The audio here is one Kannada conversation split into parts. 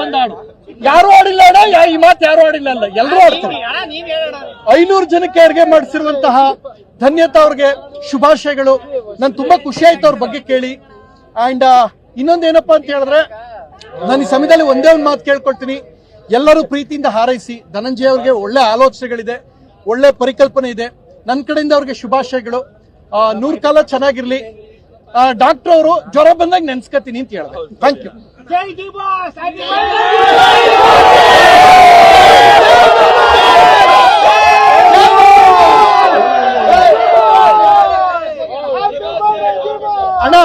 ಬಂದಾಡು ಯಾರು ಆಡಿಲ್ಲ ಅಣ್ಣ. ಈ ಮಾತು ಯಾರು ಆಡಿಲ್ಲ ಅಲ್ಲ. ಎಲ್ಲರೂ ಆಡ್ತಾರೆ. ಐನೂರು ಜನಕ್ಕೆ ಅಡುಗೆ ಮಾಡಿಸಿರುವಂತಹ ಧನ್ಯತಾ ಅವ್ರಿಗೆ ಶುಭಾಶಯಗಳು. ನನ್ ತುಂಬಾ ಖುಷಿ ಆಯ್ತು ಅವ್ರ ಬಗ್ಗೆ ಕೇಳಿ. ಅಂಡ್ ಇನ್ನೊಂದೇನಪ್ಪಾ ಅಂತ ಹೇಳಿದ್ರೆ ನಾನು ಈ ಸಮಯದಲ್ಲಿ ಒಂದೇ ಒಂದು ಮಾತು ಕೇಳ್ಕೊಳ್ತೀನಿ. ಎಲ್ಲರೂ ಪ್ರೀತಿಯಿಂದ ಹಾರೈಸಿ ಧನಂಜಯ ಅವ್ರಿಗೆ ಒಳ್ಳೆ ಆಲೋಚನೆಗಳಿದೆ ಒಳ್ಳೆ ಪರಿಕಲ್ಪನೆ ಇದೆ. ನನ್ನ ಕಡೆಯಿಂದ ಅವ್ರಿಗೆ ಶುಭಾಶಯಗಳು. ನೂರ್ ಕಾಲ ಚೆನ್ನಾಗಿರ್ಲಿ. ಡಾಕ್ಟರ್ ಅವರು ಜ್ವರ ಬಂದಾಗ ನೆನ್ಸ್ಕತೀನಿ ಅಂತ ಹೇಳಿದೆ. ಥ್ಯಾಂಕ್ ಯು ಅಣ್ಣ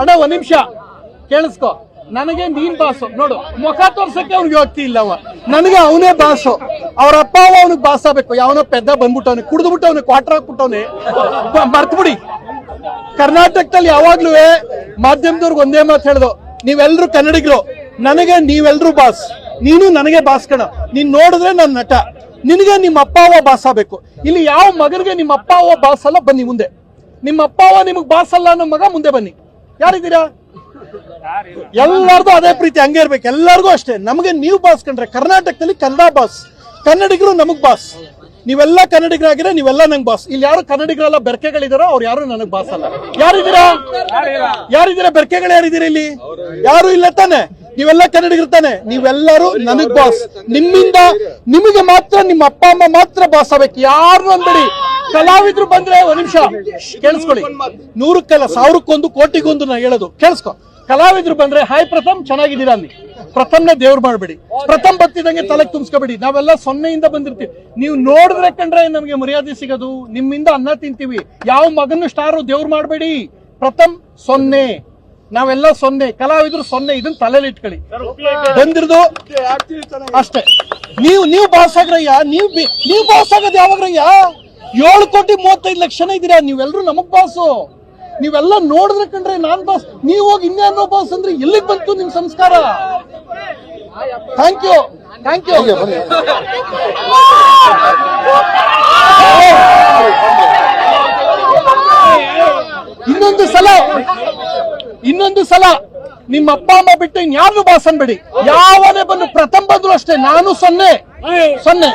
ಅಣ್ಣ ಒಂದ್ ನಿಮಿಷ. ಕೇಳಿಸ್ಕೊ. ನನಗೆ ನೀನ್ ಬಾಸು. ನೋಡು ಮುಖ ತೋರ್ಸಕ್ಕೆ ಅವ್ನಿಗೆ ಹೋಗ್ತಿ ಇಲ್ಲವ. ಅವ ನನಗೆ ಅವನೇ ಬಾಸು. ಅವ್ರ ಅಪ್ಪ ಅವ ಅವನಿಗೆ ಬಾಸಾಗಬೇಕು ಯಾವನೋ ಪೆದ್ದ ಬಂದ್ಬಿಟ್ಟವನೆ ಕುಡಿದ್ಬಿಟ್ಟು ಅವನಿಗೆ ಕ್ವಾರ್ಟರ್ ಹಾಕ್ಬಿಟ್ಟವನೆ ಮರ್ತ್ಬಿಡಿ ಕರ್ನಾಟಕದಲ್ಲಿ ಯಾವಾಗ್ಲೂ ಮಾಧ್ಯಮದವ್ರಿಗೆ ಒಂದೇ ಮಾತು ಹೇಳ್ದು, ನೀವೆಲ್ರು ಕನ್ನಡಿಗರು, ನನಗೆ ನೀವೆಲ್ರು ಬಾಸ್. ನೀನು ನನಗೆ ಬಾಸ್ ಕಣ. ನೀನ್ ನೋಡಿದ್ರೆ ನನ್ನ ನಟ. ನಿನಗೆ ನಿಮ್ಮ ಅಪ್ಪ ಅವ ಬಾಸ್ ಆಗ್ಬೇಕು. ಇಲ್ಲಿ ಯಾವ ಮಗನಿಗೆ ನಿಮ್ಮ ಅಪ್ಪ ಅವ ಬಾಸ್ ಅಲ್ಲ, ಬನ್ನಿ ಮುಂದೆ. ನಿಮ್ಮ ಅಪ್ಪ ಅವ ನಿಮಗ್ ಬಾಸ್ ಅಲ್ಲ ಅನ್ನೋ ಮಗ ಮುಂದೆ ಬನ್ನಿ. ಯಾರಿದ್ದೀರಾ? ಎಲ್ಲಾರ್ದು ಅದೇ ಪ್ರೀತಿ, ಹಂಗೆ ಇರ್ಬೇಕು. ಎಲ್ಲರಿಗೂ ಅಷ್ಟೇ. ನಮಗೆ ನೀವು ಬಾಸ್ ಕಂಡ್ರೆ ಕರ್ನಾಟಕದಲ್ಲಿ ಕನ್ನಡ ಬಾಸ್. ಕನ್ನಡಿಗರು ನಮಗೆ ಬಾಸ್ ನೀವೆಲ್ಲ ಕನ್ನಡಿಗರಾಗಿದ್ರೆ ನೀವೆಲ್ಲ ನಂಗೆ ಬಾಸ್ ಇಲ್ಲಿ ಯಾರು ಕನ್ನಡಿಗರೆಲ್ಲ ಬೆರಕೆಗಳಿದಾರೋ ಅವ್ರು ಯಾರು ನನಗೆ ಬಾಸ್ ಅಲ್ಲ. ಯಾರಿದ್ದೀರಾ? ಯಾರಿದ್ದೀರಾ? ಬೆರಕೆಗಳು ಯಾರಿದ್ದೀರಾ ಇಲ್ಲಿ? ಯಾರು ಇಲ್ಲ ತಾನೆ. ನೀವೆಲ್ಲ ಕನ್ನಡಿಗರು ತಾನೆ. ನೀವೆಲ್ಲರೂ ನನಗ್ ಬಾಸ್ ನಿಮ್ಮಿಂದ ನಿಮಗೆ ಮಾತ್ರ, ನಿಮ್ಮ ಅಪ್ಪ, ಅಮ್ಮ ಮಾತ್ರ ಬಾಸ್ ಆಗ್ಬೇಕು. ಯಾರು ಅನ್ಬೇಡಿ ಕಲಾವಿದ್ರು ಬಂದ್ರೆ ಒಂದ್ ನಿಮಿಷ. ಕೇಳಿಸ್ಕೊಳ್ಳಿ. ನೂರಕ್ಕಲ್ಲ, ಸಾವಿರಕ್ಕೊಂದು, ಕೋಟಿಗೊಂದು ನಾ ಹೇಳೋದು. ಕೇಳಿಸ್ಕೊ. ಕಲಾವಿದ್ರು ಬಂದ್ರೆ ಹಾಯ್ ಪ್ರಥಮ್ ಚೆನ್ನಾಗಿದ್ದೀರಾ ಅಲ್ಲಿ? ಪ್ರಥಮ್ನ ದೇವ್ರು ಮಾಡಬೇಡಿ. ಪ್ರಥಮ್ ಬತ್ತಿದಂಗೆ ತಲೆಗೆ ತುಂಬಿಸ್ಕೋಬೇಡಿ. ನಾವೆಲ್ಲ ಸೊನ್ನೆಯಿಂದ ಬಂದಿರ್ತೀವಿ. ನೀವು ನೋಡಿದ್ರೆ ಕಂಡ್ರೆ ನಮಗೆ ಮರ್ಯಾದೆ ಸಿಗೋದು. ನಿಮ್ಮಿಂದ ಅನ್ನ ತಿಂತೀವಿ. ಯಾವ ಮಗನ ಸ್ಟಾರು ದೇವ್ರು ಮಾಡಬೇಡಿ. ಪ್ರಥಮ್ ಸೊನ್ನೆ. ನಾವೆಲ್ಲ ಸೊನ್ನೆ. ಕಲಾವಿದ್ರು ಸೊನ್ನೆ. ಇದನ್ನ ತಲೆಯಲ್ಲಿ ಇಟ್ಕೊಳ್ಳಿ. ಬಂದಿರೋದು ಅಷ್ಟೇ. ನೀವು ನೀವು ಬಾಸ್ ಆಗ್ರಯ್ಯ? ನೀವು ನೀವು ಬಾಸ್ ಆಗೋದು ಯಾವಾಗ್ರಯ್ಯ? ಏಳು ಕೋಟಿ ಮೂವತ್ತೈದು ಲಕ್ಷನ ಇದ್ದೀರಾ? ನೀವೆಲ್ಲರೂ ನಮಗ್ ಬಾಸು ನೀವೆಲ್ಲ ನೋಡಿದ್ರೆ ಕಂಡ್ರೆ ನಾನ್ ಬಾಸ್ ನೀವು ಹೋಗಿ ಇನ್ಯಾರೋ ಬಾಸ್ ಅಂದ್ರೆ ಎಲ್ಲಿಗೆ ಬಂತು ನಿಮ್ ಸಂಸ್ಕಾರ? ಥ್ಯಾಂಕ್ ಯು ಥ್ಯಾಂಕ್ ಯು ಇನ್ನೊಂದು ಸಲ ಇನ್ನೊಂದು ಸಲ ನಿಮ್ಮ ಅಪ್ಪ ಅಮ್ಮ ಬಿಟ್ಟು ಇನ್ಯಾರು ಬಾಸ್ ಅನ್ಬೇಡಿ. ಯಾವನೇ ಬಂದು ಪ್ರಥಮ ಬಂದ್ರು ಅಷ್ಟೇ ನಾನು ಸೊನ್ನೆ. ಸೊನ್ನೆ.